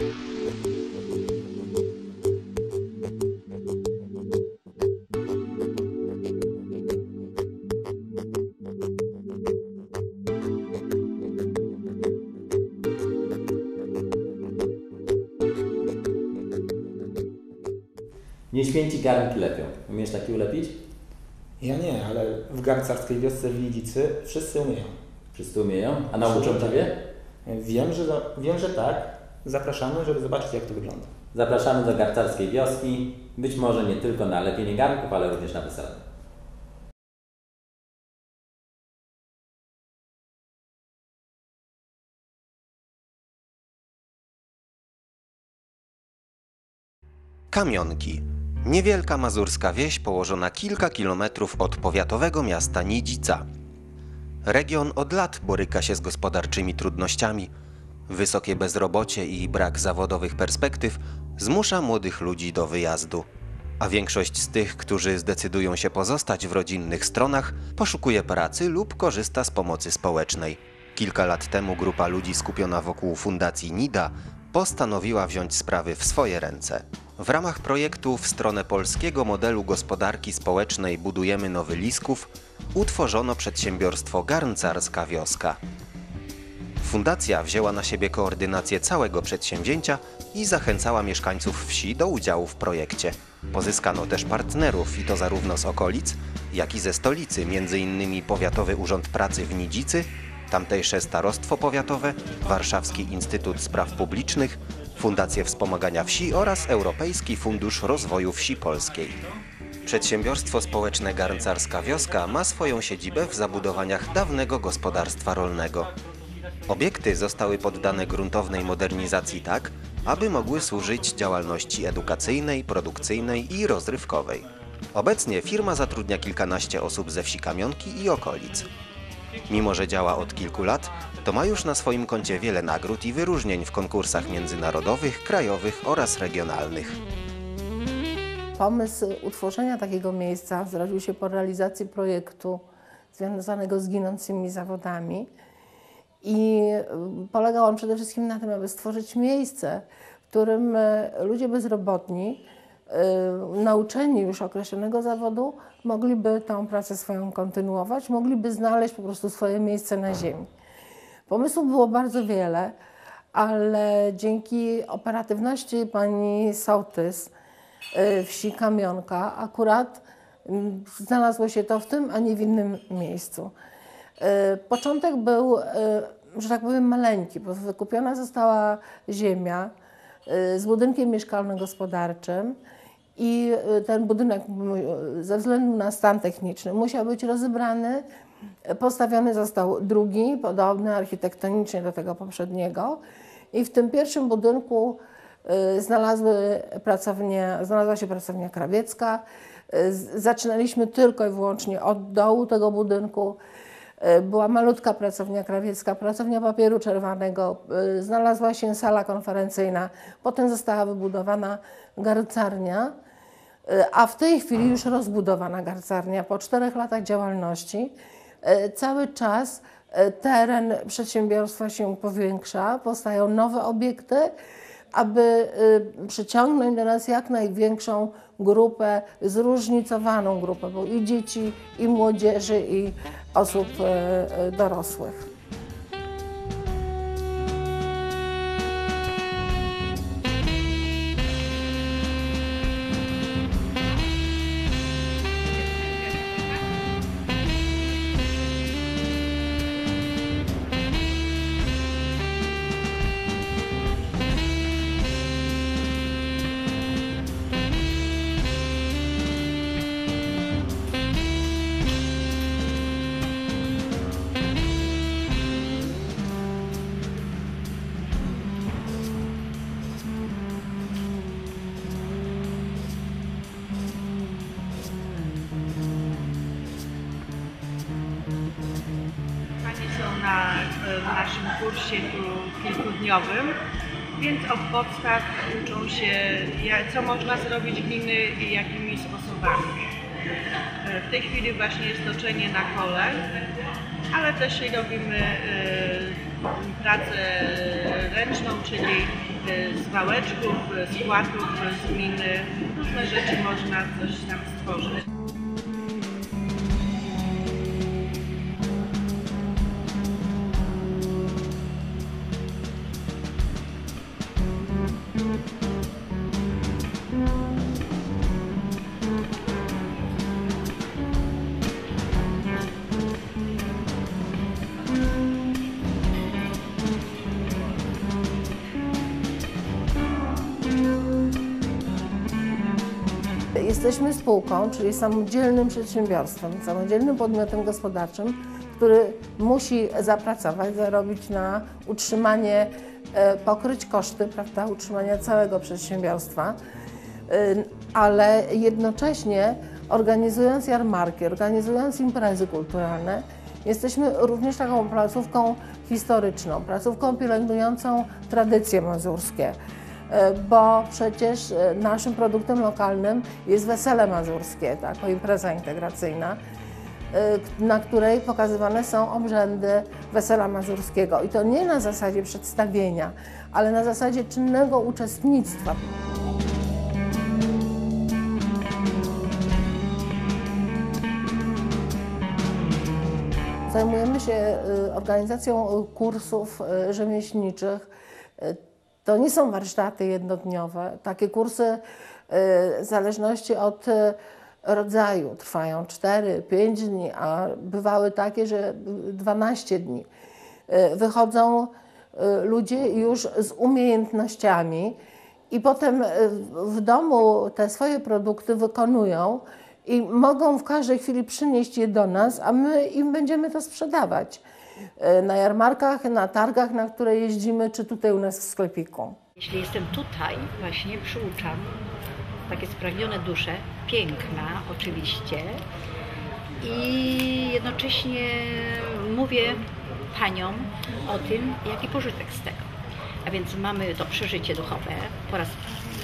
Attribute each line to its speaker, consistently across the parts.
Speaker 1: Nieświęci garnki lepią. Umiesz taki ulepić?
Speaker 2: Ja nie, ale w garcarskiej wiosce w Lidzicy wszyscy umieją.
Speaker 1: Wszyscy umieją? A nauczą Ciebie?
Speaker 2: Wiem, że, wiem, że tak. Zapraszamy, żeby zobaczyć, jak to wygląda.
Speaker 1: Zapraszamy do garcarskiej wioski. Być może nie tylko na lepienie garnków, ale również na wesele.
Speaker 3: Kamionki. Niewielka mazurska wieś położona kilka kilometrów od powiatowego miasta Nidzica. Region od lat boryka się z gospodarczymi trudnościami. Wysokie bezrobocie i brak zawodowych perspektyw zmusza młodych ludzi do wyjazdu. A większość z tych, którzy zdecydują się pozostać w rodzinnych stronach, poszukuje pracy lub korzysta z pomocy społecznej. Kilka lat temu grupa ludzi skupiona wokół Fundacji NIDA postanowiła wziąć sprawy w swoje ręce. W ramach projektu w stronę polskiego modelu gospodarki społecznej Budujemy Nowy Lisków utworzono przedsiębiorstwo Garncarska Wioska. Fundacja wzięła na siebie koordynację całego przedsięwzięcia i zachęcała mieszkańców wsi do udziału w projekcie. Pozyskano też partnerów i to zarówno z okolic, jak i ze stolicy, m.in. Powiatowy Urząd Pracy w Nidzicy, tamtejsze Starostwo Powiatowe, Warszawski Instytut Spraw Publicznych, Fundację Wspomagania Wsi oraz Europejski Fundusz Rozwoju Wsi Polskiej. Przedsiębiorstwo społeczne Garncarska Wioska ma swoją siedzibę w zabudowaniach dawnego gospodarstwa rolnego. Obiekty zostały poddane gruntownej modernizacji tak, aby mogły służyć działalności edukacyjnej, produkcyjnej i rozrywkowej. Obecnie firma zatrudnia kilkanaście osób ze wsi Kamionki i okolic. Mimo, że działa od kilku lat, to ma już na swoim koncie wiele nagród i wyróżnień w konkursach międzynarodowych, krajowych oraz regionalnych.
Speaker 4: Pomysł utworzenia takiego miejsca zrodził się po realizacji projektu związanego z ginącymi zawodami i y, polegał on przede wszystkim na tym, aby stworzyć miejsce, w którym y, ludzie bezrobotni, y, nauczeni już określonego zawodu, mogliby tą pracę swoją kontynuować, mogliby znaleźć po prostu swoje miejsce na ziemi. Pomysłów było bardzo wiele, ale dzięki operatywności pani Sołtys wsi Kamionka akurat mm, znalazło się to w tym, a nie w innym miejscu. Początek był, że tak powiem, maleńki, bo wykupiona została ziemia z budynkiem mieszkalno-gospodarczym i ten budynek ze względu na stan techniczny musiał być rozebrany. Postawiony został drugi, podobny architektonicznie do tego poprzedniego. I w tym pierwszym budynku znalazły pracownię, znalazła się pracownia krawiecka. Zaczynaliśmy tylko i wyłącznie od dołu tego budynku. Była malutka pracownia krawiecka, pracownia papieru czerwonego, znalazła się sala konferencyjna, potem została wybudowana garcarnia, a w tej chwili już rozbudowana garcarnia po czterech latach działalności. Cały czas teren przedsiębiorstwa się powiększa, powstają nowe obiekty, aby przyciągnąć do nas jak największą grupę, zróżnicowaną grupę, bo i dzieci, i młodzieży, i osób dorosłych.
Speaker 5: Kursie tu kilkudniowym, więc od podstaw uczą się, co można zrobić gminy i jakimi sposobami. E, W tej chwili właśnie jest toczenie na kole, ale też robimy e, pracę ręczną, czyli z wałeczków, z płatów, z miny. Różne rzeczy można coś tam stworzyć.
Speaker 4: Jesteśmy spółką, czyli samodzielnym przedsiębiorstwem, samodzielnym podmiotem gospodarczym, który musi zapracować, zarobić na utrzymanie, e, pokryć koszty prawda, utrzymania całego przedsiębiorstwa, E, ale jednocześnie organizując jarmarki, organizując imprezy kulturalne, jesteśmy również taką placówką historyczną, placówką pielęgnującą tradycje mazurskie. E, bo przecież e, naszym produktem lokalnym jest wesele mazurskie, tak, impreza integracyjna, e, na której pokazywane są obrzędy wesela mazurskiego. I to nie na zasadzie przedstawienia, ale na zasadzie czynnego uczestnictwa. Zajmujemy się organizacją kursów rzemieślniczych. To nie są warsztaty jednodniowe. Takie kursy y, w zależności od y, rodzaju trwają 4-5 dni, a bywały takie, że 12 dni. Y, Wychodzą ludzie już z umiejętnościami i potem w domu te swoje produkty wykonują i mogą w każdej chwili przynieść je do nas, a my im będziemy to sprzedawać na jarmarkach, na targach, na które jeździmy, czy tutaj u nas w sklepiku.
Speaker 6: Jeśli jestem tutaj, właśnie przyuczam takie spragnione dusze, piękna oczywiście i jednocześnie mówię paniom o tym, jaki pożytek z tego. A więc mamy to przeżycie duchowe po raz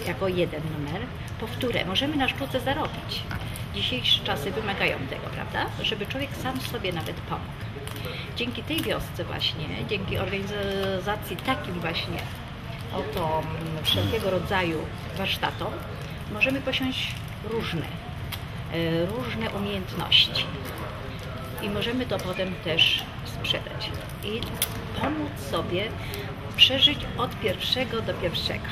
Speaker 6: jako jeden numer, powtórę. Możemy na sztuce zarobić. Dzisiejsze czasy wymagają tego, prawda? Żeby człowiek sam sobie nawet pomógł. Dzięki tej wiosce właśnie, dzięki organizacji takim właśnie oto wszelkiego rodzaju warsztatom, możemy posiąść różne, e, różne umiejętności. I możemy to potem też sprzedać i pomóc sobie przeżyć od pierwszego do pierwszego.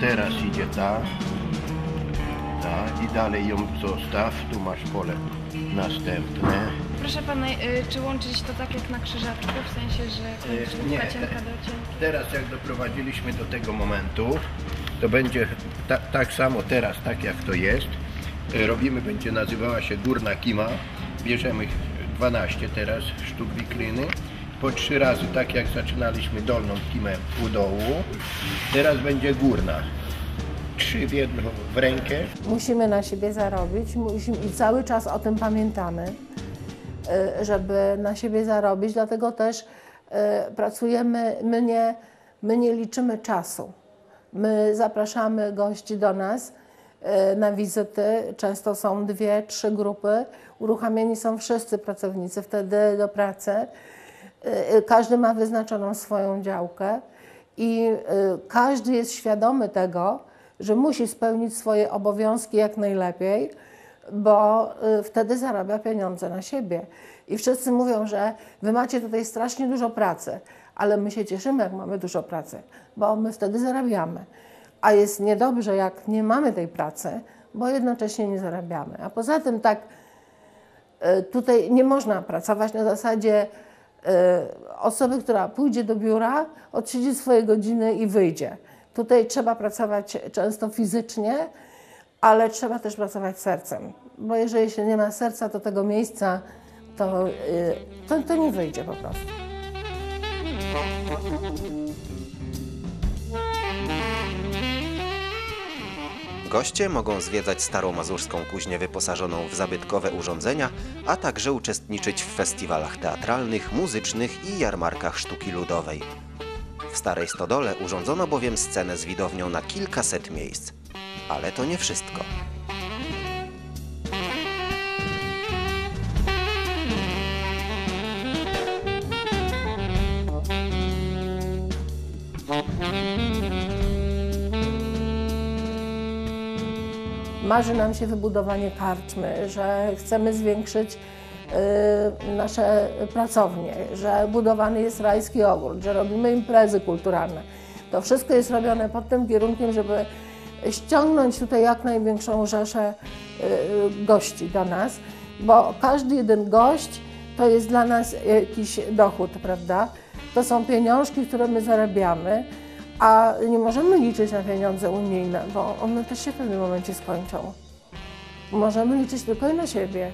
Speaker 7: Teraz idzie ta. Ta i dalej ją zostaw, tu masz pole następne.
Speaker 8: Proszę pana, y, czy łączyć to tak jak na krzyżaczku, w sensie, że
Speaker 7: E,
Speaker 8: końcówka
Speaker 7: nie,
Speaker 8: cienka do cienka?
Speaker 7: Teraz jak doprowadziliśmy do tego momentu, to będzie ta, tak samo teraz, tak jak to jest. E, Robimy, będzie nazywała się górna kima. Bierzemy 12 teraz sztuk wikliny. Po trzy razy, tak jak zaczynaliśmy dolną kimę u dołu. Teraz będzie górna. Trzy w jedną w rękę.
Speaker 4: Musimy na siebie zarobić musimy, i cały czas o tym pamiętamy, y, żeby na siebie zarobić, dlatego też y, pracujemy, my nie, my nie liczymy czasu. My zapraszamy gości do nas y, na wizyty, często są dwie, trzy grupy, uruchamiani są wszyscy pracownicy wtedy do pracy. Y, y, Każdy ma wyznaczoną swoją działkę i y, każdy jest świadomy tego, że musi spełnić swoje obowiązki jak najlepiej, bo wtedy zarabia pieniądze na siebie. I wszyscy mówią, że wy macie tutaj strasznie dużo pracy, ale my się cieszymy, jak mamy dużo pracy, bo my wtedy zarabiamy. a jest niedobrze, jak nie mamy tej pracy, bo jednocześnie nie zarabiamy. A poza tym tak tutaj nie można pracować na zasadzie osoby, która pójdzie do biura, odsiedzi swoje godziny i wyjdzie. Tutaj trzeba pracować często fizycznie, ale trzeba też pracować sercem, bo jeżeli się nie ma serca do tego miejsca, to, y, to, to nie wyjdzie po prostu.
Speaker 3: Goście mogą zwiedzać Starą Mazurską Kuźnię wyposażoną w zabytkowe urządzenia, a także uczestniczyć w festiwalach teatralnych, muzycznych i jarmarkach sztuki ludowej. W Starej Stodole urządzono bowiem scenę z widownią na kilkaset miejsc. Ale to nie wszystko.
Speaker 4: Marzy nam się wybudowanie karczmy, że chcemy zwiększyć y, nasze pracownie, że budowany jest rajski ogród, że robimy imprezy kulturalne. To wszystko jest robione pod tym kierunkiem, żeby ściągnąć tutaj jak największą rzeszę y, gości do nas, bo każdy jeden gość to jest dla nas jakiś dochód, prawda? To są pieniążki, które my zarabiamy, a nie możemy liczyć na pieniądze unijne, bo one też się w pewnym momencie skończą. Możemy liczyć tylko na siebie.